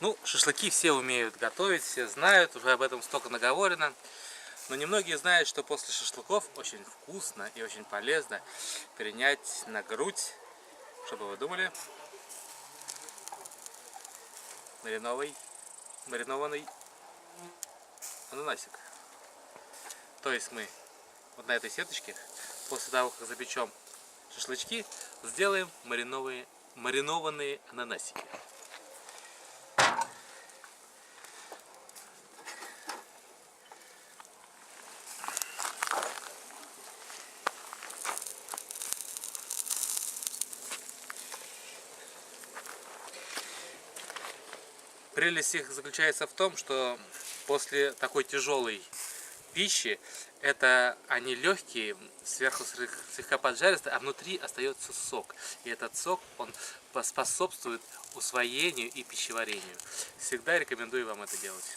Ну, шашлыки все умеют готовить, все знают, уже об этом столько наговорено. Но немногие знают, что после шашлыков очень вкусно и очень полезно перенять на грудь, чтобы вы думали, маринованный, маринованный ананасик. То есть мы вот на этой сеточке, после того, как запечем шашлычки, сделаем мариновые, маринованные ананасики. Прелесть их заключается в том, что после такой тяжелой пищи, это они легкие, сверху слегка поджаристые, а внутри остается сок. И этот сок, он способствует усвоению и пищеварению. Всегда рекомендую вам это делать.